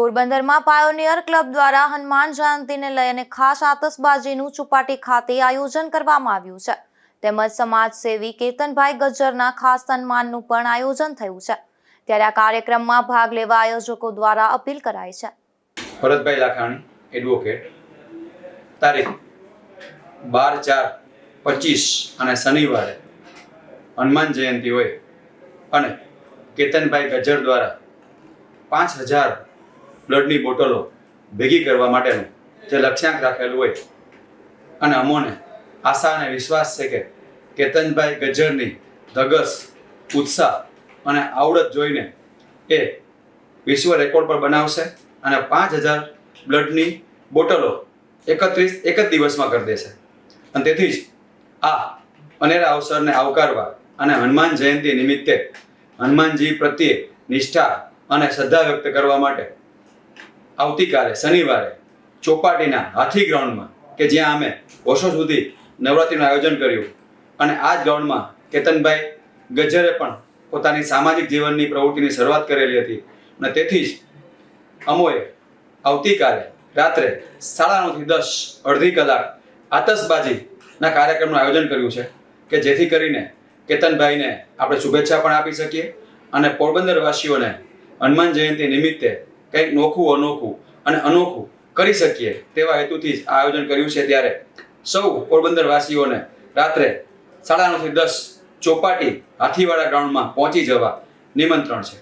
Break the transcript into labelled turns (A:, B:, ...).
A: પોરબંદરમાં pioneer club દ્વારા હનુમાન જયંતીને લઈને ખાસ આતશબાજીનું ચુપાટી ખાતે આયોજન કરવામાં આવ્યું છે. તેમજ સમાજસેવી કેતનભાઈ ગજ્જરના ખાસ સન્માનનું પણ આયોજન થયું છે. ત્યારે આ કાર્યક્રમમાં ભાગ લેવા આયોજકો દ્વારા અપીલ કરાઈ છે.
B: ભરતભાઈ લાખાણી એડવોકેટ તારીખ બાર ચાર પચીસ અને શનિવારે હનુમાન જયંતિ હોય અને કેતનભાઈ ગજ્જર દ્વારા પાંચ હજાર બ્લડની બોટલો ભેગી કરવા માટેનું જે લક્ષ્યાંક રાખેલું હોય. અને અમોને આશા અને વિશ્વાસ છે કે કેતનભાઈ ગજ્જરની ધગસ, ઉત્સાહ અને આવડત જોઈને એ વિશ્વ રેકોર્ડ પર બનાવશે અને પાંચ હજાર બ્લડની બોટલો એકત્રીસ, એક જ દિવસમાં કરી દેશે. અને તેથી જ આ અનેરા અવસરને આવકારવા અને હનુમાન જયંતિ નિમિત્તે હનુમાનજી પ્રત્યે નિષ્ઠા અને શ્રદ્ધા વ્યક્ત કરવા માટે આવતીકાલે, શનિવારે, ચોપાટીના હાથી ગ્રાઉન્ડમાં, કે જ્યાં અમે વર્ષો સુધી નવરાત્રિનું આયોજન કર્યું. અને આ જ ગ્રાઉન્ડમાં કેતનભાઈ ગજ્જરે પણ પોતાની સામાજિક જીવનની પ્રવૃત્તિની શરૂઆત કરેલી હતી. અને તેથી જ અમોએ આવતીકાલે રાત્રે સાડા નવથી દસ અડધી કલાક આતશબાજીના કાર્યક્રમનું આયોજન કર્યું છે, કે જેથી કરીને કેતનભાઈને આપણે શુભેચ્છા પણ આપી શકીએ અને પોરબંદરવાસીઓને હનુમાન જયંતિ નિમિત્તે કંઈક નોખું, અનોખું અને અનોખું કરી શકીએ તેવા હેતુથી જ આ આયોજન કર્યું છે ત્યારે સૌ પોરબંદરવાસીઓને રાત્રે સાડા નવથી દસ ચોપાટી હાથીવાડા ગ્રાઉન્ડમાં પહોંચી જવા નિમંત્રણ છે.